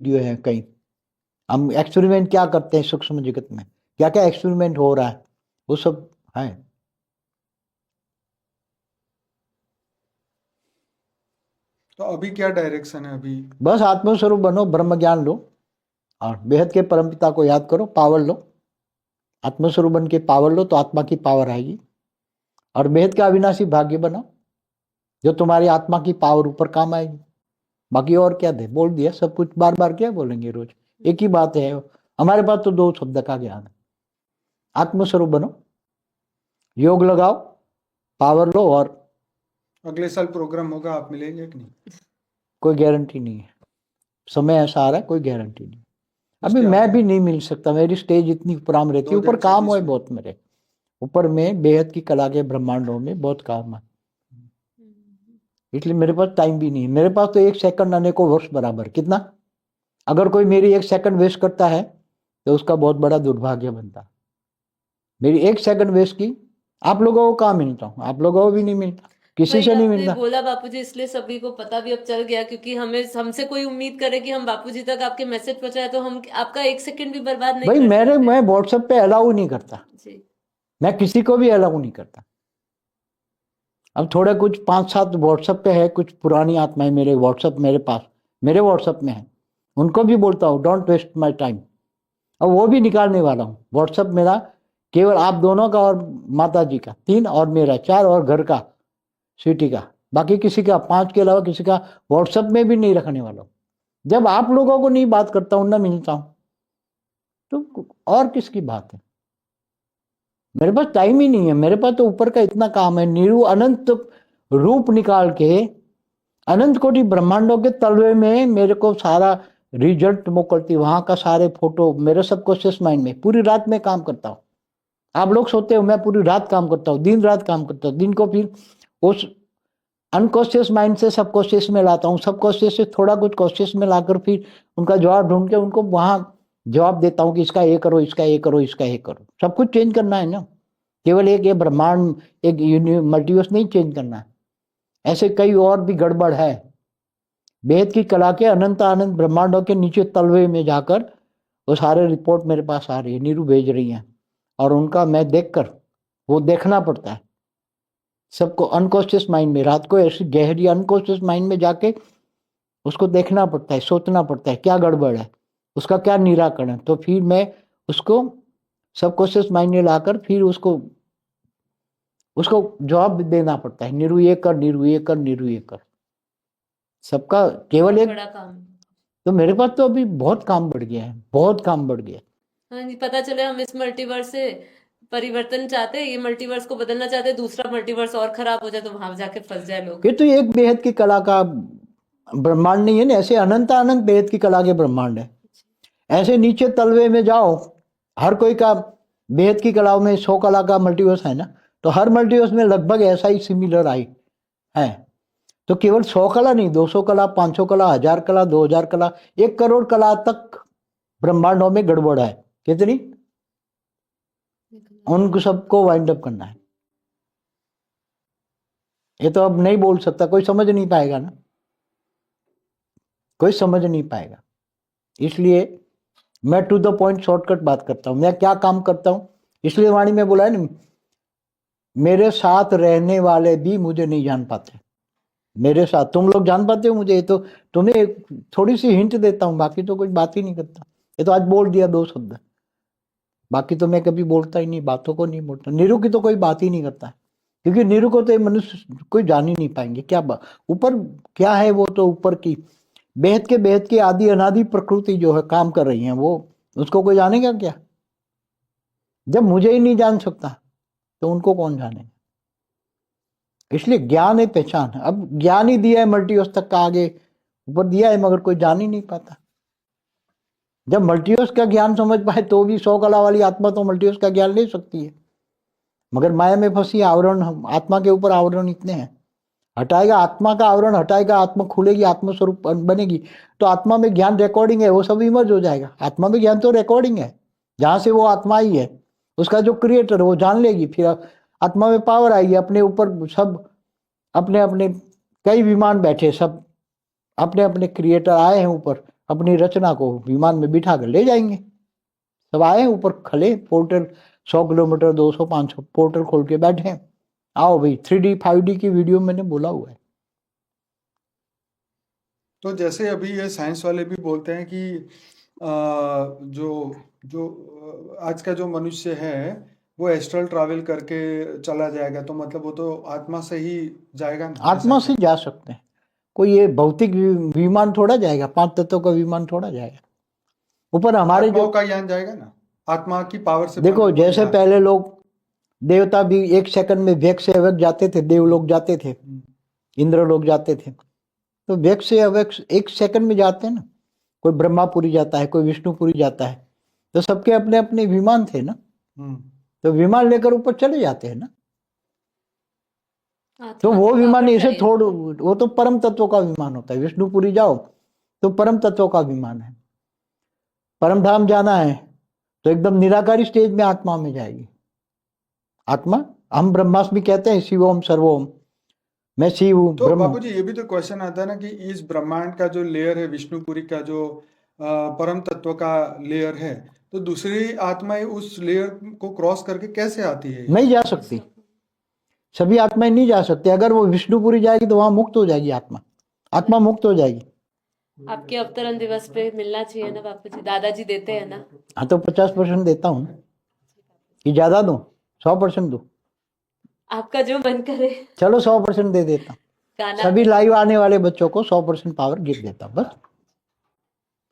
Video है कहीं। हम एक्सपेरिमेंट क्या करते हैं सूक्ष्म जगत में? क्या क्या एक्सपेरिमेंट हो रहा है? वो सब है। तो अभी क्या डायरेक्शन है अभी? बस आत्मस्वरूप बनो ब्रह्म ज्ञान लो। और बेहद के परमपिता को याद करो पावर लो। आत्मस्वरूप बन के पावर लो तो आत्मा की पावर आएगी। और बेहद का अविनाशी भाग्य बनाओ जो तुम्हारी आत्मा की पावर ऊपर काम आएगी। बाकी और क्या दे बोल दिया सब कुछ बार बार क्या बोलेंगे रोज? एक ही बात है हमारे पास तो दो शब्द का ज्ञान है। आत्मस्वरूप बनो योग लगाओ पावर लो और अगले साल प्रोग्राम होगा आप मिलेंगे कि नहीं? कोई गारंटी नहीं है। समय ऐसा आ रहा है कोई गारंटी नहीं। अभी मैं भी नहीं मिल सकता मेरी स्टेज इतनी उपराम रहती है ऊपर काम 2026 है। बहुत मेरे। ऊपर में बेहद की कला के ब्रह्मांडों में बहुत काम है। इसलिए मेरे पास टाइम भी नहीं है। मेरे पास तो एक सेकंड आने को वर्ष बराबर। कितना? अगर कोई मेरी एक सेकंड वेस्ट करता है तो उसका बहुत बड़ा दुर्भाग्य बनता। मेरी एक सेकंड वेस्ट की आप लोगों को कहाँ मिलता हूँ? आप लोगों को भी नहीं मिलता। किसी से नहीं मिलता। बोला बापूजी इसलिए सभी को पता भी अब चल गया क्योंकि हमें हमसे कोई उम्मीद करे कि हम बापूजी तक आपके मैसेज पहुँचाए तो हम आपका एक सेकंड भी बर्बाद नहीं भाई मेरे मैं व्हाट्सएप पे अलाउ नहीं करता। जी। मैं किसी को भी अलाउ नहीं करता। अब थोड़ा कुछ पाँच सात व्हाट्सएप पे है, कुछ पुरानी आत्माएँ मेरे व्हाट्सएप मेरे पास, मेरे व्हाट्सएप में है। उनको भी बोलता हूँ डोंट वेस्ट माई टाइम अब वो भी निकालने वाला हूँ। व्हाट्सएप मेरा केवल आप दोनों का और माता जी का, तीन और मेरा, चार और घर का सिटी का। बाकी किसी का, पाँच के अलावा किसी का व्हाट्सएप में भी नहीं रखने वाला हूँ। जब आप लोगों को नहीं बात करता हूँ, ना मिलता हूँ तो और किसकी बात है? मेरे पास टाइम ही नहीं है। मेरे पास तो ऊपर का इतना काम है। निरु अनंत रूप निकाल के, अनंत कोटि ब्रह्मांडों के तलवे में मेरे को सारा रिज़ल्ट मोकलती वहाँ का सारे फ़ोटो मेरे सबकॉन्शियस माइंड में। पूरी रात में काम करता हूँ। आप लोग सोते हो, मैं पूरी रात काम करता हूँ। दिन रात काम करता हूँ। दिन को फिर उस अनकॉन्शियस माइंड से सबकॉन्शियस में लाता हूँ। सबकॉन्शियस से थोड़ा कुछ कॉन्शियस में लाकर फिर उनका जवाब ढूंढ के उनको वहाँ जवाब देता हूँ कि इसका ये करो, इसका ये करो, इसका ये करो। सब कुछ चेंज करना है ना। केवल एक ये ब्रह्मांड, एक मल्टीवर्स नहीं चेंज करना है। ऐसे कई और भी गड़बड़ है। वेद की कला के अनंत अनंत ब्रह्मांडों के नीचे तलवे में जाकर वो सारे रिपोर्ट मेरे पास आ रही है। नीरू भेज रही हैं। और उनका मैं देख कर वो देखना पड़ता है। सबको अनकॉन्शियस माइंड में, रात को ऐसी गहरी अनकॉन्शियस माइंड में जाके उसको देखना पड़ता है, सोचना पड़ता है, क्या गड़बड़ है। उसका क्या निराकरण? तो फिर मैं उसको सबकॉन्शियस माइंड में लाकर फिर उसको उसको जवाब देना पड़ता है। निरु ये कर निरु ये कर निरु ये कर। सबका केवल एक बड़ा काम। तो मेरे पास तो अभी बहुत काम बढ़ गया है बहुत काम बढ़ गया है। जी पता चले हम इस मल्टीवर्स से परिवर्तन चाहते हैं ये मल्टीवर्स को बदलना चाहते हैं दूसरा मल्टीवर्स और खराब हो जाए तो वहाँ जाके फंस जाए लोग। ये तो एक बेहद की कला का ब्रह्मांड नहीं है ना ऐसे अनंत अनंत बेहद की कला के ब्रह्मांड है। ऐसे नीचे तलवे में जाओ हर कोई का बेहद की कलाओं में सौ कला का मल्टीवर्स है ना? तो हर मल्टीवर्स में लगभग ऐसा ही सिमिलर आई है। तो केवल सौ कला नहीं दो सौ कला पाँच सौ कला हज़ार कला दो हज़ार कला एक करोड़ कला तक ब्रह्मांडों में गड़बड़ है। कितनी? उनको सबको वाइंड अप करना है। ये तो अब नहीं बोल सकता कोई समझ नहीं पाएगा ना। कोई समझ नहीं पाएगा। इसलिए मैं टू द पॉइंट शॉर्टकट बात करता हूँ। मैं क्या काम करता हूँ? इसलिए वाणी में बोला है ना, मेरे साथ रहने वाले भी मुझे नहीं जान पाते। मेरे साथ, तुम लोग जान पाते हो मुझे? ये तो तुम्हें एक थोड़ी सी हिंट देता हूँ, बाकी तो कुछ बात ही नहीं करता। ये तो आज बोल दिया दो शब्द। बाकी तो मैं कभी बोलता ही नहीं, बातों को नहीं बोलता। नीरू की तो कोई बात ही नहीं करता क्योंकि नीरू को तो ये मनुष्य कोई जान ही नहीं पाएँगे। क्या ऊपर क्या है वो तो ऊपर की? बेहद के बेहद की आदि अनादि प्रकृति जो है काम कर रही है, वो उसको कोई जानेगा क्या? जब मुझे ही नहीं जान सकता तो उनको कौन जानेगा? इसलिए ज्ञान है पहचान। है अब ज्ञान ही दिया है मल्टीवर्स तक का आगे, ऊपर दिया है, मगर कोई जान ही नहीं पाता। जब मल्टीवर्स का ज्ञान समझ पाए तो भी सौ कला वाली आत्मा तो मल्टीवर्स का ज्ञान ले सकती है। मगर माया में फंसी आवरण आत्मा के ऊपर आवरण इतने हैं। हटाएगा, आत्मा का आवरण हटाएगा, आत्मा खुलेगी आत्म स्वरूप बनेगी। तो आत्मा में ज्ञान रिकॉर्डिंग है, वो सब इमर्ज हो जाएगा। आत्मा में ज्ञान तो रिकॉर्डिंग है, जहाँ से वो आत्मा ही है, उसका जो क्रिएटर है, वो जान लेगी, फिर आत्मा में पावर आएगी, अपने ऊपर सब, अपने अपने कई विमान बैठे, सब अपने अपने क्रिएटर आए हैं ऊपर, अपनी रचना को विमान में बिठा कर ले जाएँगे। सब आए हैं ऊपर, खले पोर्टल सौ किलोमीटर, दो सौ, पाँच सौ पोर्टल खोल के बैठे हैं। आओ भाई थ्री डी फाइव डी की वीडियो मैंने बोला हुआ है। तो जैसे अभी ये साइंस वाले भी बोलते हैं कि अ, जो जो आज का जो मनुष्य है वो एस्ट्रल ट्रैवल करके चला जाएगा तो मतलब वो तो आत्मा से ही जाएगा आत्मा से जा सकते हैं। कोई ये भौतिक विमान थोड़ा जाएगा पाँच तत्वों का विमान थोड़ा जाएगा। ऊपर हमारे जो का यान जाएगा ना? आत्मा की पावर से देखो जैसे पहले लोग देवता भी एक सेकंड में वेग से अवेग जाते थे देव लोग जाते थे इंद्र लोग जाते थे। तो वेग से अवेग एक सेकंड में जाते हैं ना कोई ब्रह्मापुरी जाता है कोई विष्णुपुरी जाता है तो सबके अपने अपने विमान थे ना। हम्म, तो विमान लेकर ऊपर चले जाते हैं ना। तो वो विमान इसे ऐसे थोड़ वो तो परम तत्वों का विमान होता है विष्णुपुरी जाओ तो परम तत्व का विमान है। परम धाम जाना है तो एकदम निराकारी स्टेज में आत्मा में जाएगी। आत्मा हम ब्रह्मास्मि कहते हैं शिवोम सर्वोम मैं शिव हूँ तो बाबू जी ये भी तो क्वेश्चन आता है ना कि इस ब्रह्मांड का जो लेयर है विष्णुपुरी का जो परम तत्व का लेयर है तो दूसरी आत्माएँ उस लेयर को क्रॉस करके कैसे आती है? नहीं जा सकती। सभी आत्माएँ नहीं जा सकती। अगर वो विष्णुपुरी जाएगी तो वहाँ मुक्त हो जाएगी आत्मा। आत्मा मुक्त हो जाएगी। आपके अवतरण दिवस पे मिलना चाहिए ना बापू जी दादाजी देते हैं ना? हाँ तो पचास परसेंट देता हूँ। कि ज़्यादा दूँ? सौ परसेंट दो। आपका जो मन करे। चलो सौ परसेंट दे देता। सभी लाइव आने वाले बच्चों को सौ परसेंट पावर गिफ्ट देता बस।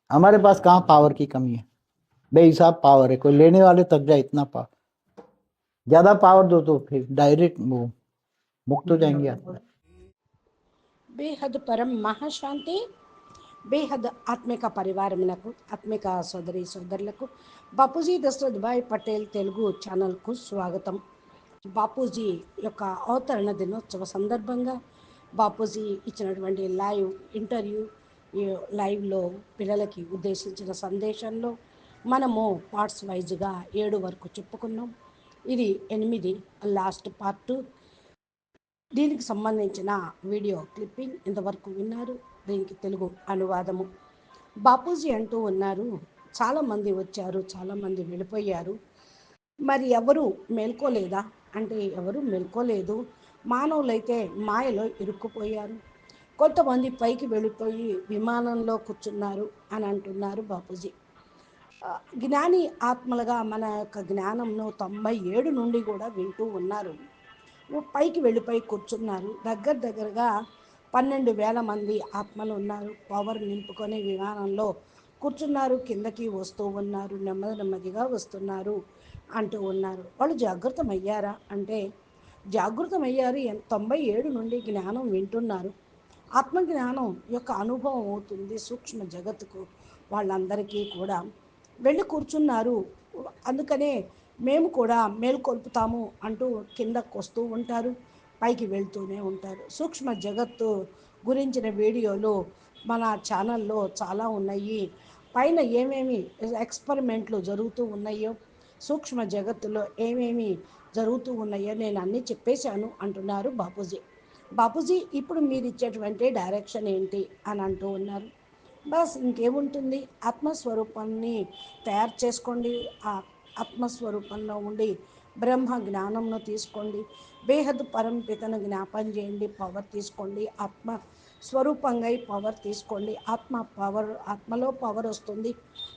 हमारे पास कहाँ पावर की कमी है? बेहिसाब पावर है कोई लेने वाले तक जाए इतना पावर ज़्यादा पावर दो तो फिर डायरेक्ट वो मुक्त हो जाएँगे आप। बेहद परम महाशांति। బేహద్ ఆత్మిక పరివారమునకు ఆత్మిక సోదరి సోదరులకు బాపూజీ దశరథ్ భాయ్ పటేల్ తెలుగు ఛానల్కు స్వాగతం. బాపూజీ యొక్క అవతరణ దినోత్సవ సందర్భంగా బాపూజీ ఇచ్చినటువంటి లైవ్ ఇంటర్వ్యూ లైవ్లో పిల్లలకి ఉద్దేశించిన సందేశంలో మనము పార్ట్స్ వైజ్గా ఏడు వరకు చెప్పుకున్నాం. ఇది ఎనిమిది లాస్ట్ పార్ట్. దీనికి సంబంధించిన వీడియో క్లిప్పింగ్ ఇంతవరకు విన్నారు. దీనికి తెలుగు అనువాదము. బాపూజీ అంటూ ఉన్నారు. చాలామంది వచ్చారు చాలామంది వెళ్ళిపోయారు. మరి ఎవరు మేల్కోలేదా? అంటే ఎవరు మేల్కోలేదు. మానవులైతే మాయలో ఇరుక్కుపోయారు. కొంతమంది పైకి వెళ్ళిపోయి విమానంలో కూర్చున్నారు అని అంటున్నారు బాపూజీ. జ్ఞాని ఆత్మలుగా మన యొక్క జ్ఞానంను తొంభై ఏడు నుండి కూడా వింటూ ఉన్నారు. పైకి వెళ్ళిపోయి కూర్చున్నారు. దగ్గర దగ్గరగా పన్నెండు వేల మంది ఆత్మలు ఉన్నారు పవర్ నింపుకొని విమానంలో కూర్చున్నారు. కిందకి వస్తూ ఉన్నారు. నెమ్మది నెమ్మదిగా వస్తున్నారు అంటూ ఉన్నారు. వాళ్ళు జాగృతమయ్యారా? అంటే జాగృతమయ్యారు. అయ్యారు తొంభై ఏడు నుండి జ్ఞానం వింటున్నారు. ఆత్మజ్ఞానం యొక్క అనుభవం అవుతుంది. సూక్ష్మ జగత్తుకు వాళ్ళందరికీ కూడా. వెళ్ళి కూర్చున్నారు. అందుకనే మేము కూడా మేల్కొల్పుతాము అంటూ కిందకు వస్తూ ఉంటారు. పైకి వెళ్తూనే ఉంటారు. సూక్ష్మ జగత్తు గురించిన వీడియోలు మన ఛానల్లో చాలా ఉన్నాయి. పైన ఏమేమి ఎక్స్పెరిమెంట్లు జరుగుతూ ఉన్నాయో సూక్ష్మ జగత్తులో ఏమేమి జరుగుతూ ఉన్నాయో నేను అన్నీ చెప్పేశాను అంటున్నారు బాపూజీ. బాపూజీ ఇప్పుడు మీరు ఇచ్చేటువంటి డైరెక్షన్ ఏంటి అని అంటూ ఉన్నారు. బస్ ఇంకేముంటుంది? ఆత్మస్వరూపాన్ని తయారు చేసుకోండి. ఆ ఆత్మస్వరూపంలో ఉండి బ్రహ్మ జ్ఞానంను తీసుకోండి. బేహద్ పరంపితను జ్ఞాపం చేయండి. పవర్ తీసుకోండి. ఆత్మ స్వరూపంగా ఈ పవర్ తీసుకోండి. ఆత్మ పవర్ ఆత్మలో పవర్ వస్తుంది.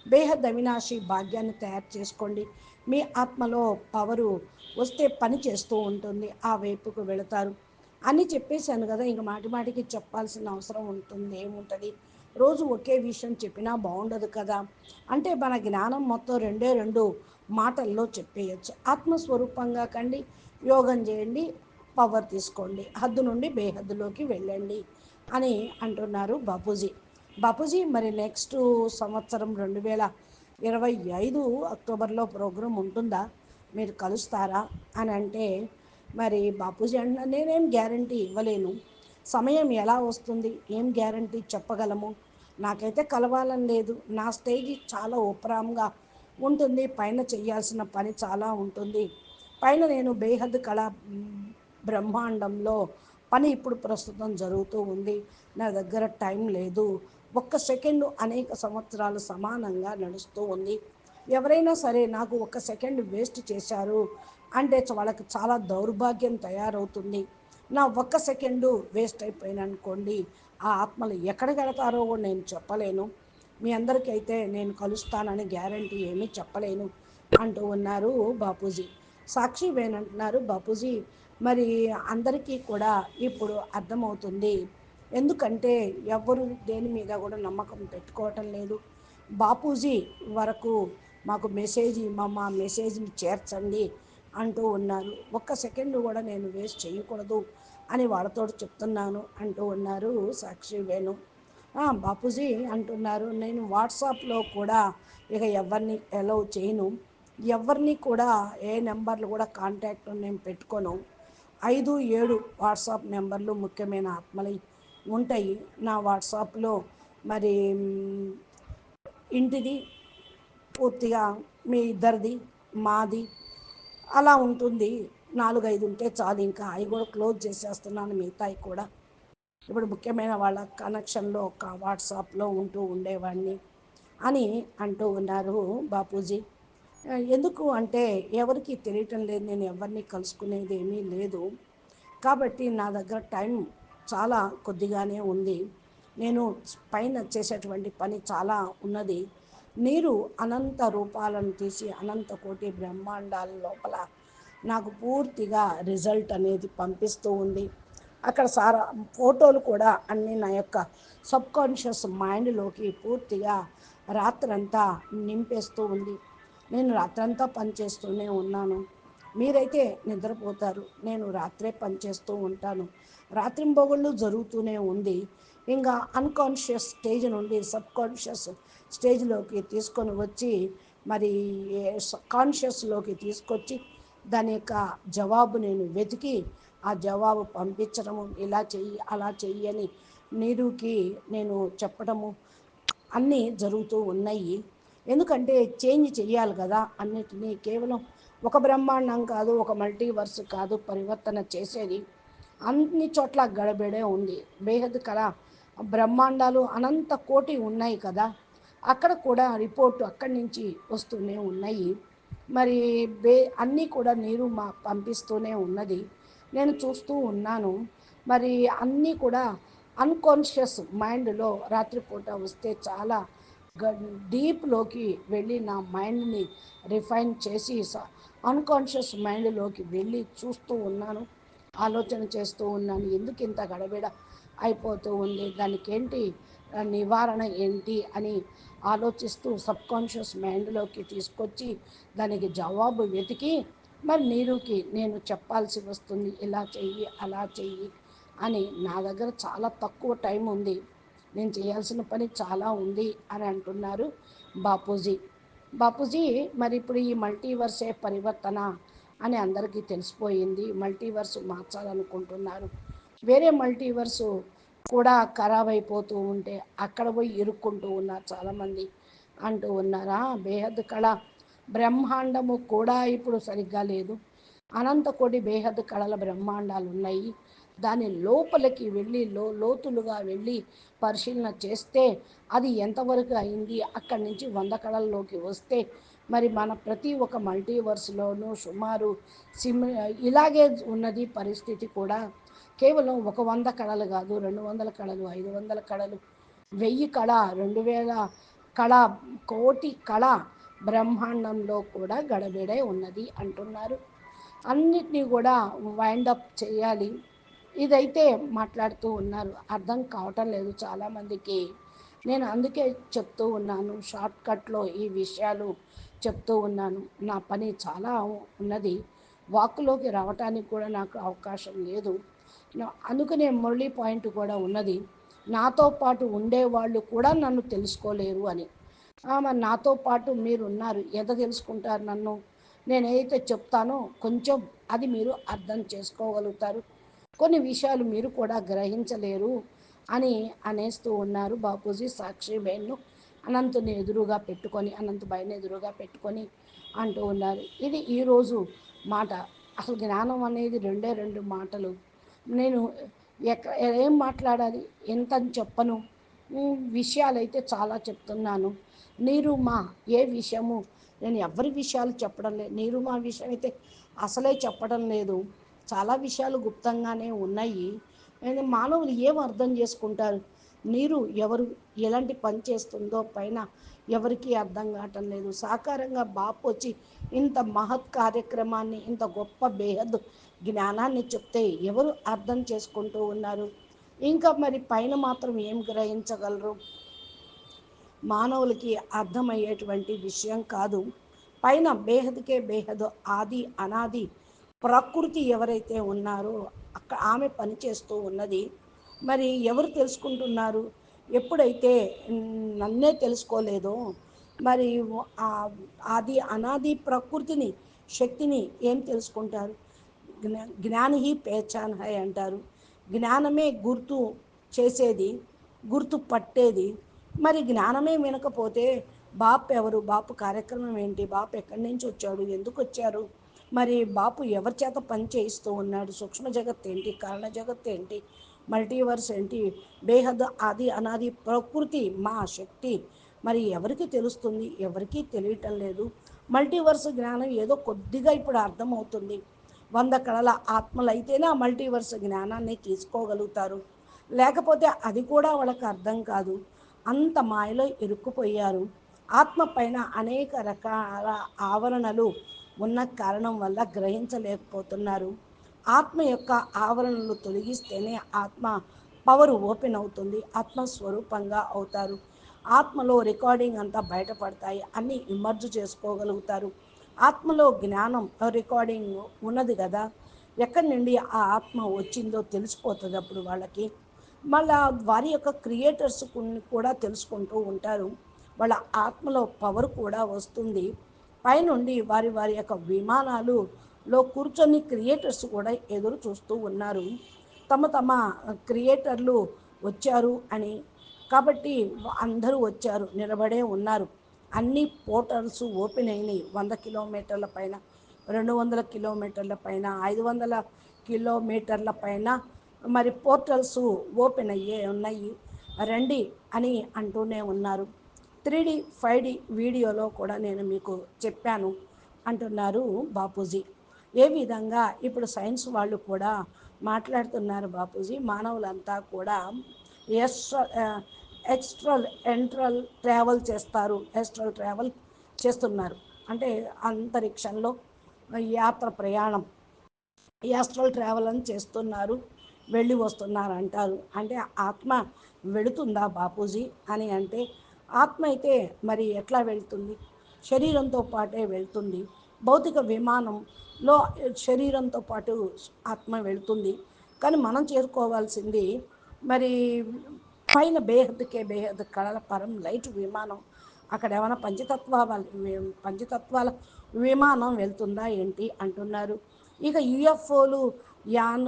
బేహద్ అవినాశి భాగ్యాన్ని తయారు చేసుకోండి. మీ ఆత్మలో పవరు వస్తే పని చేస్తూ ఉంటుంది. ఆ వైపుకు వెళతారు. అని చెప్పేశాను కదా ఇంక మాటి మాటికి చెప్పాల్సిన అవసరం ఉంటుంది. ఏముంటుంది? రోజు ఒకే విషయం చెప్పినా బాగుండదు కదా? అంటే మన జ్ఞానం మొత్తం రెండే రెండు మాటల్లో చెప్పేయచ్చు. ఆత్మస్వరూపంగా కండి యోగం చేయండి పవర్ తీసుకోండి. హద్దు నుండి బేహద్దులోకి వెళ్ళండి అని అంటున్నారు బాపూజీ. బాపూజీ మరి నెక్స్ట్ సంవత్సరం రెండు వేల ఇరవై ఐదు అక్టోబర్లో ప్రోగ్రాం ఉంటుందా? మీరు కలుస్తారా అని అంటే మరి బాపూజీ అంటున్నా నేనేం గ్యారంటీ ఇవ్వలేను. సమయం ఎలా వస్తుంది? ఏం గ్యారంటీ చెప్పగలము? నాకైతే కలవాలని లేదు. నా స్టేజ్ చాలా ఉపరాంగా ఉంటుంది. పైన చేయాల్సిన పని చాలా ఉంటుంది. పైన నేను బేహద్ కళా బ్రహ్మాండంలో పని ఇప్పుడు ప్రస్తుతం జరుగుతూ ఉంది. నా దగ్గర టైం లేదు. ఒక్క సెకండ్ అనేక సంవత్సరాలు సమానంగా నడుస్తూ ఉంది. ఎవరైనా సరే నాకు ఒక సెకండ్ వేస్ట్ చేశారు అంటే వాళ్ళకి చాలా దౌర్భాగ్యం తయారవుతుంది. నా ఒక్క సెకండు వేస్ట్ అయిపోయిన అనుకోండి ఆ ఆత్మలు ఎక్కడ గడతారో కూడా నేను చెప్పలేను. మీ అందరికైతే నేను కలుస్తానని గ్యారంటీ ఏమీ చెప్పలేను అంటూ ఉన్నారు బాపూజీ. సాక్షి వేనంటున్నారు బాపూజీ మరి అందరికీ కూడా ఇప్పుడు అర్థమవుతుంది. ఎందుకంటే ఎవరు దేని మీద కూడా నమ్మకం పెట్టుకోవటం లేదు. బాపూజీ వరకు మాకు మెసేజ్ మా మా మెసేజ్ని చేర్చండి అంటూ ఉన్నారు. ఒక్క సెకండ్ కూడా నేను వేస్ట్ చేయకూడదు. అని వాళ్ళతో చెప్తున్నాను అంటూ ఉన్నారు సాక్షి వేణు. బాపూజీ అంటున్నారు నేను వాట్సాప్లో కూడా ఇక ఎవరిని అలౌ చేయను. ఎవరిని కూడా ఏ నెంబర్లు కూడా కాంటాక్ట్ నేను పెట్టుకోను. ఐదు ఏడు వాట్సాప్ నెంబర్లు ముఖ్యమైన ఆత్మలు ఉంటాయి. నా వాట్సాప్లో మరి ఇంటిది పూర్తిగా మీ ఇద్దరిది మాది అలా ఉంటుంది. నాలుగైదు ఉంటే చాలు. ఇంకా అవి కూడా క్లోజ్ చేసేస్తున్నాను మిగతాయి కూడా. ఇప్పుడు ముఖ్యమైన వాళ్ళ కనెక్షన్లో ఒక వాట్సాప్లో ఉంటూ ఉండేవాడిని అని అంటూ ఉన్నారు బాపూజీ. ఎందుకు అంటే ఎవరికి తెలియటం లేదు. నేను ఎవరిని కలుసుకునేది ఏమీ లేదు. కాబట్టి నా దగ్గర టైం చాలా కొద్దిగానే ఉంది. నేను పైన చేసేటువంటి పని చాలా ఉన్నది. నీరు అనంత రూపాలను తీసి అనంత కోటి బ్రహ్మాండాల లోపల నాకు పూర్తిగా రిజల్ట్ అనేది పంపిస్తూ ఉంది. అక్కడ సారా ఫోటోలు కూడా అన్నీ నా యొక్క సబ్ కాన్షియస్ మైండ్లోకి పూర్తిగా రాత్రంతా నింపేస్తూ ఉంది. నేను రాత్రంతా పనిచేస్తూనే ఉన్నాను. మీరైతే నిద్రపోతారు. నేను రాత్రే పనిచేస్తూ ఉంటాను. రాత్రింబొగుళ్ళు జరుగుతూనే ఉంది. ఇంకా అన్కాన్షియస్ స్టేజ్ నుండి సబ్ కాన్షియస్ స్టేజ్లోకి తీసుకొని వచ్చి మరి కాన్షియస్లోకి తీసుకొచ్చి దాని యొక్క జవాబు నేను వెతికి ఆ జవాబు పంపించడము ఇలా చెయ్యి అలా చెయ్యి అని నీరుకి నేను చెప్పడము అన్నీ జరుగుతూ ఉన్నాయి. ఎందుకంటే చేంజ్ చేయాలి కదా అన్నిటినీ. కేవలం ఒక బ్రహ్మాండం కాదు ఒక మల్టీవర్స్ కాదు పరివర్తన చేసేది అన్ని చోట్ల గడబిడే ఉంది. బేహద్ కళ బ్రహ్మాండాలు అనంత కోటి ఉన్నాయి కదా. అక్కడ కూడా రిపోర్టు అక్కడి నుంచి వస్తూనే ఉన్నాయి. మరి బే అన్నీ కూడా నీరు మా పంపిస్తూనే ఉన్నది. నేను చూస్తూ ఉన్నాను. మరి అన్నీ కూడా అన్కాన్షియస్ మైండ్లో రాత్రిపూట వస్తే చాలా గ డీప్లోకి వెళ్ళి నా మైండ్ని రిఫైన్ చేసి అన్కాన్షియస్ మైండ్లోకి వెళ్ళి చూస్తూ ఉన్నాను. ఆలోచన చేస్తూ ఉన్నాను. ఎందుకు ఇంత గడబిడ అయిపోతూ ఉంది? దానికి ఏంటి నివారణ ఏంటి అని ఆలోచిస్తూ సబ్ కాన్షియస్ మైండ్లోకి తీసుకొచ్చి దానికి జవాబు వెతికి మరి నీరుకి నేను చెప్పాల్సి వస్తుంది ఇలా చెయ్యి అలా చెయ్యి అని నా దగ్గర చాలా తక్కువ టైం ఉంది. నేను చేయాల్సిన పని చాలా ఉంది అని అంటున్నారు బాపూజీ. బాపూజీ మరి ఇప్పుడు ఈ మల్టీవర్సే పరివర్తన అని అందరికీ తెలిసిపోయింది. మల్టీవర్స్ మార్చాలనుకుంటున్నారు. వేరే మల్టీవర్సు కూడా ఖరాబ్ అయిపోతూ ఉంటే అక్కడ పోయి ఇరుక్కుంటూ ఉన్నారు చాలామంది అంటూ ఉన్నారా? బేహద్ కళ బ్రహ్మాండము కూడా ఇప్పుడు సరిగ్గా లేదు. అనంత కోటి బేహద్ కళల బ్రహ్మాండాలు ఉన్నాయి దాని లోపలికి వెళ్ళి లో లోతులుగా వెళ్ళి పరిశీలన చేస్తే అది ఎంతవరకు అయింది? అక్కడి నుంచి వంద కళల్లోకి వస్తే మరి మన ప్రతి ఒక్క మల్టీవర్స్లోనూ సుమారు సిమ్ ఇలాగే ఉన్నది పరిస్థితి కూడా కేవలం ఒక వంద కళలు కాదు రెండు వందల కళలు ఐదు వందల కళలు వెయ్యి కళ రెండు వేల కళ కోటి కళ బ్రహ్మాండంలో కూడా గడబిడే ఉన్నది అంటున్నారు. అన్నిటినీ కూడా వైండప్ చేయాలి. ఇదైతే మాట్లాడుతూ ఉన్నారు. అర్థం కావటం లేదు చాలామందికి. నేను అందుకే చెప్తూ ఉన్నాను షార్ట్ కట్లో ఈ విషయాలు చెప్తూ ఉన్నాను. నా పని చాలా ఉన్నది. వాక్కులోకి రావటానికి కూడా నాకు అవకాశం లేదు. అనుకునే అందుకనే మురళీ పాయింట్ కూడా ఉన్నది. నాతో పాటు ఉండేవాళ్ళు కూడా నన్ను తెలుసుకోలేరు అని. ఆమె నాతో పాటు మీరు ఉన్నారు ఎంత తెలుసుకుంటారు నన్ను? నేనైతే చెప్తానో కొంచెం అది మీరు అర్థం చేసుకోగలుగుతారు. కొన్ని విషయాలు మీరు కూడా గ్రహించలేరు అని అనేస్తూ ఉన్నారు బాపూజీ సాక్షి బెన్ను అనంతుని ఎదురుగా పెట్టుకొని అనంతబాయిని ఎదురుగా పెట్టుకొని అంటూ ఉన్నారు. ఇది ఈరోజు మాట. అసలు జ్ఞానం అనేది రెండే రెండు మాటలు. నేను ఎక్క ఏం మాట్లాడాలి? ఎంత అని చెప్పను? విషయాలు విషయాలైతే చాలా చెప్తున్నాను. నీరు మా ఏ విషయము? నేను ఎవరి విషయాలు చెప్పడం లేదు నీరు మా విషయం అయితే అసలే చెప్పడం లేదు. చాలా విషయాలు గుప్తంగానే ఉన్నాయి. నేను మానవులు ఏం అర్థం చేసుకుంటారు? నీరు ఎవరు ఎలాంటి పని చేస్తుందో పైన ఎవరికీ అర్థం కావటం లేదు. సాకారంగా బాపు వచ్చి ఇంత మహత్ కార్యక్రమాన్ని ఇంత గొప్ప బేహద్ జ్ఞానాన్ని చెప్తే ఎవరు అర్థం చేసుకుంటూ ఉన్నారు? ఇంకా మరి పైన మాత్రం ఏం గ్రహించగలరు? మానవులకి అర్థమయ్యేటువంటి విషయం కాదు. పైన బేహద్కే బేహద్ ఆది అనాది ప్రకృతి ఎవరైతే ఉన్నారో అక్కడ ఆమె పనిచేస్తూ ఉన్నది. మరి ఎవరు తెలుసుకుంటున్నారు? ఎప్పుడైతే నన్నే తెలుసుకోలేదో మరి ఆ ఆది అనాది ప్రకృతిని శక్తిని ఏం తెలుసుకుంటారు? జ్ఞాని పేచాన్ హై అంటారు. జ్ఞానమే గుర్తు చేసేది గుర్తు పట్టేది. మరి జ్ఞానమే వినకపోతే బాప్ ఎవరు? బాపు కార్యక్రమం ఏంటి? బాపు ఎక్కడి నుంచి వచ్చాడు? ఎందుకు వచ్చారు? మరి బాపు ఎవరి చేత పని చేయిస్తూ ఉన్నాడు? సూక్ష్మ జగత్ ఏంటి? కారణ జగత్ ఏంటి? మల్టీవర్స్ ఏంటి? బేహద్ ఆది అనాది ప్రకృతి మా శక్తి. మరి ఎవరికి తెలుస్తుంది? ఎవరికీ తెలియటం లేదు. మల్టీవర్స్ జ్ఞానం ఏదో కొద్దిగా ఇప్పుడు అర్థమవుతుంది. వంద కళల ఆత్మలైతేనే ఆ మల్టీవర్స్ జ్ఞానాన్ని తీసుకోగలుగుతారు. లేకపోతే అది కూడా వాళ్ళకి అర్థం కాదు. అంత మాయలో ఇరుక్కుపోయారు. ఆత్మ పైన అనేక రకాల ఆవరణలు ఉన్న కారణం వల్ల గ్రహించలేకపోతున్నారు. ఆత్మ యొక్క ఆవరణలు తొలగిస్తేనే ఆత్మ పవర్ ఓపెన్ అవుతుంది. ఆత్మస్వరూపంగా అవుతారు. ఆత్మలో రికార్డింగ్ అంతా బయటపడతాయి. అన్నీ ఇమర్జ్ చేసుకోగలుగుతారు. ఆత్మలో జ్ఞానం రికార్డింగ్ ఉన్నది కదా. ఎక్కడి నుండి ఆ ఆత్మ వచ్చిందో తెలిసిపోతుంది అప్పుడు వాళ్ళకి. మళ్ళా వారి యొక్క క్రియేటర్స్ కూడా తెలుసుకుంటూ ఉంటారు. వాళ్ళ ఆత్మలో పవర్ కూడా వస్తుంది. పైనుండి వారి వారి యొక్క విమానాలులో కూర్చొని క్రియేటర్స్ కూడా ఎదురు చూస్తూ ఉన్నారు. తమ తమ క్రియేటర్లు వచ్చారు అని. కాబట్టి అందరూ వచ్చారు నిలబడే ఉన్నారు. అన్ని పోర్టల్స్ ఓపెన్ అయినాయి. వంద కిలోమీటర్ల పైన రెండు వందల కిలోమీటర్ల పైన ఐదు వందల కిలోమీటర్ల పైన మరి పోర్టల్స్ ఓపెన్ అయ్యే ఉన్నాయి. రండి అని అంటూనే ఉన్నారు. త్రీ డి ఫైవ్ డి వీడియోలో కూడా నేను మీకు చెప్పాను అంటున్నారు బాపూజీ. ఏ విధంగా ఇప్పుడు సైన్స్ వాళ్ళు కూడా మాట్లాడుతున్నారు బాపూజీ. మానవులంతా కూడా ఎస్ ఎక్స్ట్రల్ ఎంట్రల్ ట్రావెల్ చేస్తారు ఎస్ట్రల్ ట్రావెల్ చేస్తున్నారు. అంటే అంతరిక్షంలో యాత్ర ప్రయాణం యాస్ట్రల్ ట్రావెల్ అని చేస్తున్నారు వెళ్ళి వస్తున్నారు అంటారు. అంటే ఆత్మ వెళుతుందా బాపూజీ అని అంటే ఆత్మ అయితే మరి ఎట్లా వెళ్తుంది? శరీరంతో పాటే వెళ్తుంది. భౌతిక విమానంలో శరీరంతో పాటు ఆత్మ వెళుతుంది. కానీ మనం చేరుకోవాల్సింది మరి పైన బేహద్కే బేహద్ కళల పరం లైట్ విమానం. అక్కడ ఏమైనా పంచతత్వాల పంచతత్వాల విమానం వెళ్తుందా ఏంటి అంటున్నారు. ఇక యుఎఫ్ఓలు యాన్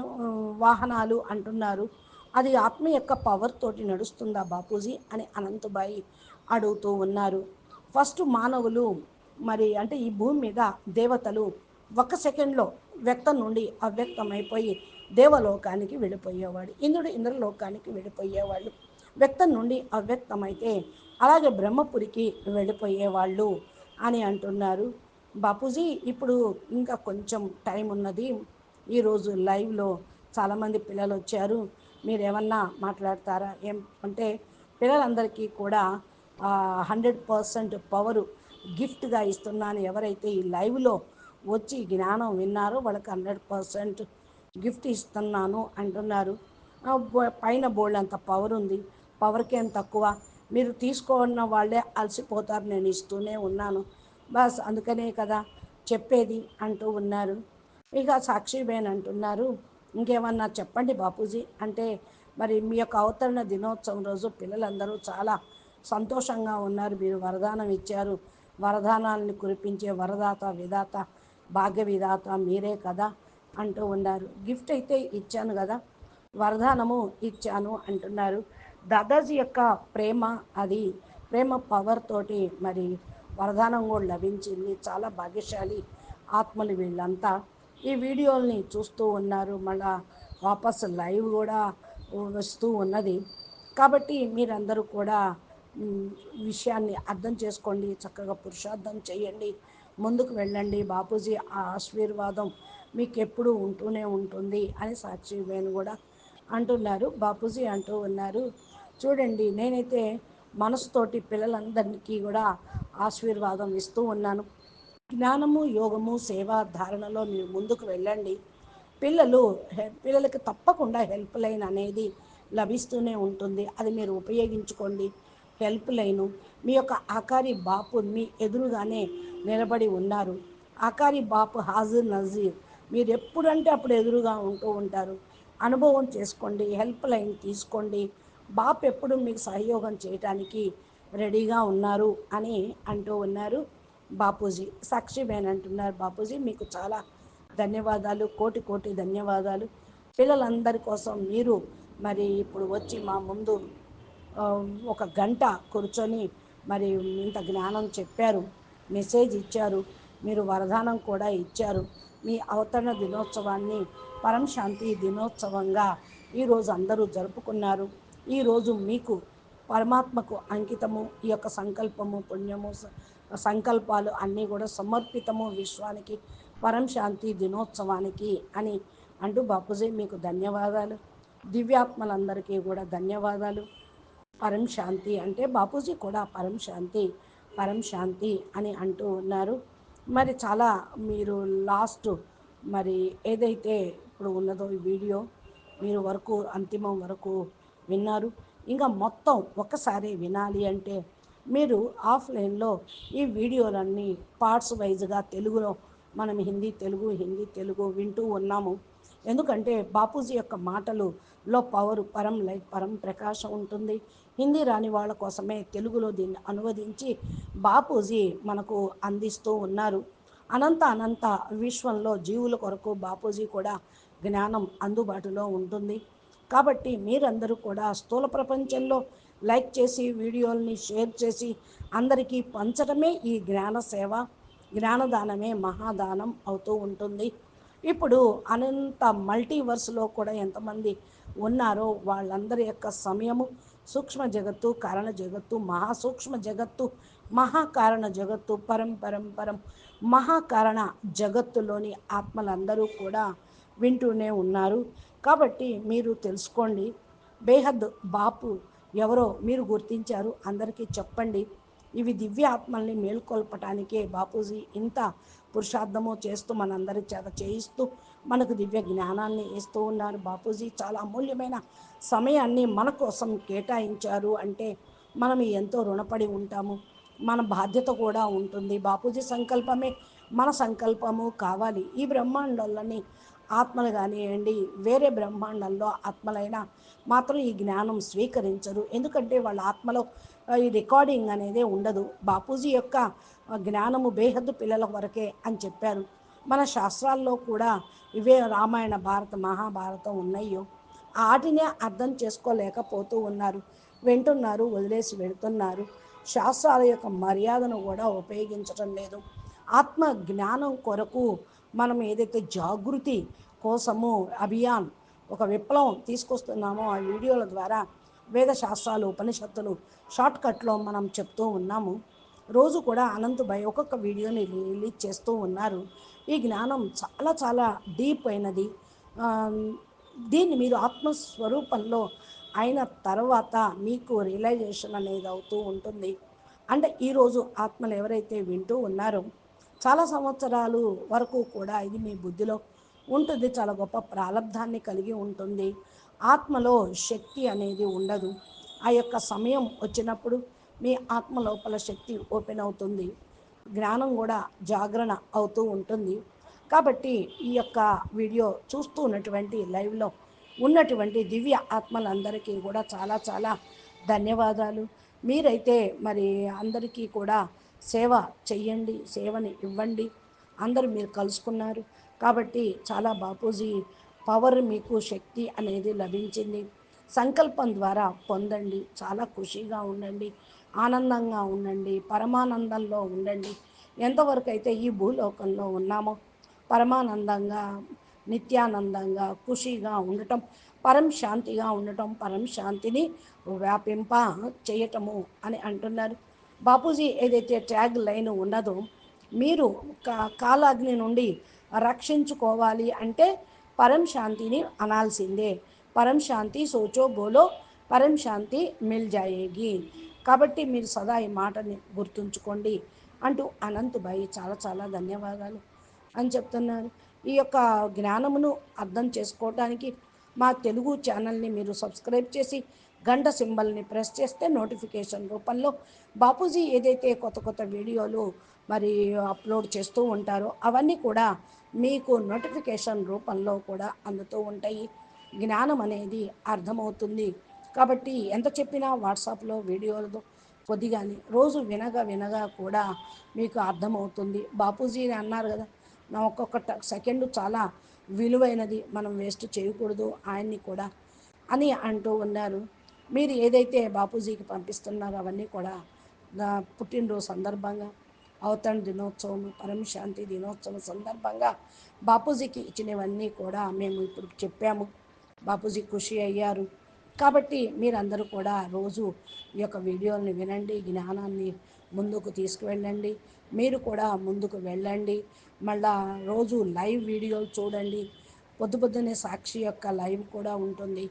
వాహనాలు అంటున్నారు. అది ఆత్మ యొక్క పవర్ తోటి నడుస్తుందా బాపూజీ అని అనంతబాయి అడుగుతూ ఉన్నారు. ఫస్ట్ మానవులు మరి అంటే ఈ భూమి మీద దేవతలు ఒక సెకండ్లో వ్యక్తం నుండి అవ్యక్తమైపోయి దేవలోకానికి వెళ్ళిపోయేవాడు. ఇంద్రుడు ఇంద్రలోకానికి వెళ్ళిపోయేవాళ్ళు. వ్యక్తం నుండి అవ్యక్తమైతే అలాగే బ్రహ్మపురికి వెళ్ళిపోయేవాళ్ళు అని అంటున్నారు. బాపూజీ ఇప్పుడు ఇంకా కొంచెం టైం ఉన్నది. ఈరోజు లైవ్లో చాలామంది పిల్లలు వచ్చారు. మీరు ఏమన్నా మాట్లాడతారా? ఏం అంటే పిల్లలందరికీ కూడా హండ్రెడ్ పర్సెంట్ పవరు గిఫ్ట్గా ఇస్తున్నాను. ఎవరైతే ఈ లైవ్లో వచ్చి జ్ఞానం విన్నారో వాళ్ళకి హండ్రెడ్ పర్సెంట్ గిఫ్ట్ ఇస్తున్నాను అంటున్నారు. పైన బోల్డ్ అంత పవర్ ఉంది. పవర్కి ఏం తక్కువ. మీరు తీసుకున్న వాళ్ళే అలసిపోతారు. నేను ఇస్తూనే ఉన్నాను. బస్ అందుకనే కదా చెప్పేది అంటూ ఉన్నారు. ఇక సాక్షిబేన్ అంటున్నారు. ఇంకేమన్నా చెప్పండి బాపూజీ. అంటే మరి మీ యొక్క అవతరణ దినోత్సవం రోజు పిల్లలందరూ చాలా సంతోషంగా ఉన్నారు. మీరు వరదానం ఇచ్చారు. వరదానాలను కురిపించే వరదాత విధాత భాగ్య విధాత మీరే కదా అంటూ ఉన్నారు. గిఫ్ట్ అయితే ఇచ్చాను కదా. వరదానము ఇచ్చాను అంటున్నారు. దాదాజీ యొక్క ప్రేమ అది ప్రేమ పవర్ తోటి మరి వరదానం కూడా లభించింది. చాలా భాగ్యశాలి ఆత్మలు వీళ్ళంతా. ఈ వీడియోల్ని చూస్తూ ఉన్నారు. మళ్ళా వాపస్ లైవ్ కూడా వస్తూ ఉన్నది. కాబట్టి మీరందరూ కూడా విషయాన్ని అర్థం చేసుకోండి. చక్కగా పురుషార్థం చేయండి. ముందుకు వెళ్ళండి. బాపూజీ ఆ ఆశీర్వాదం మీకు ఎప్పుడు ఉంటూనే ఉంటుంది అని సాక్షి వేణు కూడా అంటున్నారు. బాపూజీ అంటూ ఉన్నారు. చూడండి నేనైతే మనసుతోటి పిల్లలందరికీ కూడా ఆశీర్వాదం ఇస్తూ ఉన్నాను. జ్ఞానము యోగము సేవా ధారణలో మీరు ముందుకు వెళ్ళండి. పిల్లలు పిల్లలకి తప్పకుండా హెల్ప్ లైన్ అనేది లభిస్తూనే ఉంటుంది. అది మీరు ఉపయోగించుకోండి. హెల్ప్ లైను మీ యొక్క ఆకారి బాపు మీ ఎదురుగానే నిలబడి ఉన్నారు. ఆకారి బాపు హాజర్ నజీర్ మీరు ఎప్పుడంటే అప్పుడు ఎదురుగా ఉంటూ ఉంటారు. అనుభవం చేసుకోండి హెల్ప్ లైన్ తీసుకోండి. బాప్ ఎప్పుడు మీకు సహయోగం చేయటానికి రెడీగా ఉన్నారు అని అంటూ ఉన్నారు బాపూజీ. సాక్షి అంటున్నారు బాపూజీ మీకు చాలా ధన్యవాదాలు కోటి కోటి ధన్యవాదాలు. పిల్లలందరి కోసం మీరు మరి ఇప్పుడు వచ్చి మా ముందు ఒక గంట కూర్చొని మరి ఇంత జ్ఞానం చెప్పారు మెసేజ్ ఇచ్చారు మీరు వరదానం కూడా ఇచ్చారు. మీ అవతరణ దినోత్సవాన్ని పరం శాంతి దినోత్సవంగా ఈరోజు అందరూ జరుపుకున్నారు. ఈరోజు మీకు పరమాత్మకు అంకితము ఈ యొక్క సంకల్పము పుణ్యము సంకల్పాలు అన్నీ కూడా సమర్పితము విశ్వానికి పరం శాంతి దినోత్సవానికి అని అంటూ బాపూజీ మీకు ధన్యవాదాలు. దివ్యాత్మలందరికీ కూడా ధన్యవాదాలు. పరం శాంతి అంటే బాపూజీ కూడా పరం శాంతి పరం శాంతి అని అంటూ ఉన్నారు. మరి చాలా మీరు లాస్ట్ మరి ఏదైతే ఇప్పుడు ఉన్నదో ఈ వీడియో మీరు వరకు అంతిమం వరకు విన్నారు. ఇంకా మొత్తం ఒక్కసారి వినాలి అంటే మీరు ఆఫ్లైన్లో ఈ వీడియోలన్నీ పార్ట్స్ వైజ్గా తెలుగులో మనం హిందీ తెలుగు హిందీ తెలుగు వింటూ ఉన్నాము. ఎందుకంటే బాపూజీ యొక్క మాటలు లో పవర్ పరం లైట్ పరం ప్రకాశం ఉంటుంది. హిందీ రాని వాళ్ళ కోసమే తెలుగులో దీన్ని అనువదించి బాపూజీ మనకు అందిస్తూ ఉన్నారు. అనంత అనంత విశ్వంలో జీవుల కొరకు బాపూజీ కూడా జ్ఞానం అందుబాటులో ఉంటుంది. కాబట్టి మీరందరూ కూడా స్థూల ప్రపంచంలో లైక్ చేసి వీడియోల్ని షేర్ చేసి అందరికీ పంచడమే ఈ జ్ఞాన సేవ జ్ఞానదానమే మహాదానం అవుతూ ఉంటుంది. ఇప్పుడు అనంత మల్టీవర్స్లో కూడా ఎంతమంది ఉన్నారో వాళ్ళందరి యొక్క సమయము సూక్ష్మ జగత్తు కారణ జగత్తు మహాసూక్ష్మ జగత్తు మహాకారణ జగత్తు పరం పరం పరం మహాకారణ జగత్తులోని ఆత్మలందరూ కూడా వింటూనే ఉన్నారు. కాబట్టి మీరు తెలుసుకోండి. బేహద్ బాపు ఎవరో మీరు గుర్తించారు. అందరికీ చెప్పండి. ఇవి దివ్య ఆత్మల్ని మేల్కొల్పటానికే బాపూజీ ఇంత పురుషార్థము చేస్తూ మనందరి చేత చేయిస్తూ మనకు దివ్య జ్ఞానాన్ని ఇస్తూ ఉన్నారు. బాపూజీ చాలా అమూల్యమైన సమయాన్ని మన కోసం కేటాయించారు అంటే మనం ఎంతో రుణపడి ఉంటాము. మన బాధ్యత కూడా ఉంటుంది. బాపూజీ సంకల్పమే మన సంకల్పము కావాలి. ఈ బ్రహ్మాండాలని ఆత్మలు కానివ్వండి వేరే బ్రహ్మాండంలో ఆత్మలైనా మాత్రం ఈ జ్ఞానం స్వీకరించరు. ఎందుకంటే వాళ్ళ ఆత్మలో ఈ రికార్డింగ్ అనేది ఉండదు. బాపూజీ యొక్క జ్ఞానము బేహద్దు పిల్లల వరకే అని చెప్పారు. మన శాస్త్రాల్లో కూడా ఇవే రామాయణ భారత మహాభారతం ఉన్నాయో వాటినే అర్థం చేసుకోలేకపోతూ ఉన్నారు. వింటున్నారు వదిలేసి వెళుతున్నారు. శాస్త్రాల యొక్క మర్యాదను కూడా ఉపయోగించడం లేదు. ఆత్మ జ్ఞానం కొరకు మనం ఏదైతే జాగృతి కోసము అభియాన్ ఒక విప్లవం తీసుకొస్తున్నామో ఆ వీడియోల ద్వారా వేద శాస్త్రాలు ఉపనిషత్తులు షార్ట్ కట్లో మనం చెప్తూ ఉన్నాము. రోజు కూడా అనంత్ భయ్ ఒక్కొక్క వీడియోని రిలీజ్ చేస్తూ ఉన్నారు. ఈ జ్ఞానం చాలా చాలా డీప్ అయినది. దీన్ని మీరు ఆత్మస్వరూపంలో అయిన తర్వాత మీకు రియలైజేషన్ అనేది అవుతూ ఉంటుంది. అంటే ఈరోజు ఆత్మలు ఎవరైతే వింటూ ఉన్నారో చాలా సంవత్సరాలు వరకు కూడా ఇది మీ బుద్ధిలో ఉంటుంది. చాలా గొప్ప ప్రారంధాన్ని కలిగి ఉంటుంది. ఆత్మలో శక్తి అనేది ఉండదు. ఆ యొక్క సమయం వచ్చినప్పుడు మీ ఆత్మ లోపల శక్తి ఓపెన్ అవుతుంది. జ్ఞానం కూడా జాగరణ అవుతూ ఉంటుంది. కాబట్టి ఈ యొక్క వీడియో చూస్తూ ఉన్నటువంటి లైవ్లో ఉన్నటువంటి దివ్య ఆత్మలందరికీ కూడా చాలా చాలా ధన్యవాదాలు. మీరైతే మరి అందరికీ కూడా సేవ చెయ్యండి సేవని ఇవ్వండి. అందరూ మీరు కలుసుకున్నారు. కాబట్టి చాలా బాపూజీ పవర్ మీకు శక్తి అనేది లభించింది. సంకల్పం ద్వారా పొందండి. చాలా ఖుషీగా ఉండండి. ఆనందంగా ఉండండి. పరమానందంలో ఉండండి. ఎంతవరకు అయితే ఈ భూలోకంలో ఉన్నామో పరమానందంగా నిత్యానందంగా ఖుషీగా ఉండటం పరం శాంతిగా ఉండటం పరం శాంతిని వ్యాపింప చేయటము అని అంటున్నారు. బాపూజీ ఏదైతే ట్యాగ్ లైన్ ఉన్నదో మీరు కా కాలాగ్ని నుండి రక్షించుకోవాలి అంటే పరం శాంతిని అనాల్సిందే. పరం శాంతి సోచో బోలో పరం శాంతి మిల్ జాయేగి. కాబట్టి మీరు సదా ఈ మాటని గుర్తుంచుకోండి. అంటూ అనంత్ భాయ్ చాలా చాలా ధన్యవాదాలు అని చెప్తున్నారు. ఈ యొక్క జ్ఞానమును అర్థం చేసుకోవడానికి మా తెలుగు ఛానల్ని మీరు సబ్స్క్రైబ్ చేసి గంట సింబల్ని ప్రెస్ చేస్తే నోటిఫికేషన్ రూపంలో బాపూజీ ఏదైతే కొత్త కొత్త వీడియోలు మరి అప్లోడ్ చేస్తూ ఉంటారో అవన్నీ కూడా మీకు నోటిఫికేషన్ రూపంలో కూడా అందుతూ ఉంటాయి. జ్ఞానం అనేది అర్థమవుతుంది. కాబట్టి ఎంత చెప్పినా వాట్సాప్లో వీడియోలు కొద్దిగాని రోజు వినగా వినగా కూడా మీకు అర్థమవుతుంది. బాపూజీ అన్నారు కదా నా ఒక్కొక్క సెకండ్ చాలా విలువైనది మనం వేస్ట్ చేయకూడదు ఆయన్ని కూడా అని అంటూ ఉన్నారు. మీరు ఏదైతే బాపూజీకి పంపిస్తున్నారో అవన్నీ కూడా నా పుట్టినరోజు సందర్భంగా అవతరణ దినోత్సవం పరమశాంతి దినోత్సవం సందర్భంగా బాపూజీకి ఇచ్చినవన్నీ కూడా మేము ఇప్పుడు చెప్పాము. బాపూజీ ఖుషి అయ్యారు. కాబట్టి మీరందరూ కూడా రోజు ఈ యొక్క వీడియోని వినండి జ్ఞానాన్ని ముందుకు తీసుకువెళ్ళండి. మీరు కూడా ముందుకు వెళ్ళండి. మళ్ళా రోజు లైవ్ వీడియోలు చూడండి. పొద్దు పొద్దునే సాక్షి యొక్క లైవ్ కూడా ఉంటుంది.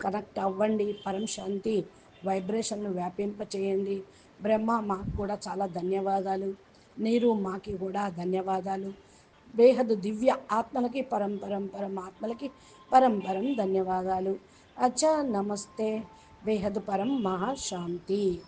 కనెక్ట్ అవ్వండి. పరం శాంతి వైబ్రేషన్ను వ్యాపింప చేయండి బ్రహ్మ మాకు కూడా చాలా ధన్యవాదాలు. నీరు మాకి కూడా ధన్యవాదాలు. బేహద్ దివ్య ఆత్మలకి పరంపరం పరం ఆత్మలకి పరంపరం ధన్యవాదాలు. అచ్చా నమస్తే. బేహద్ పరం మహాశాంతి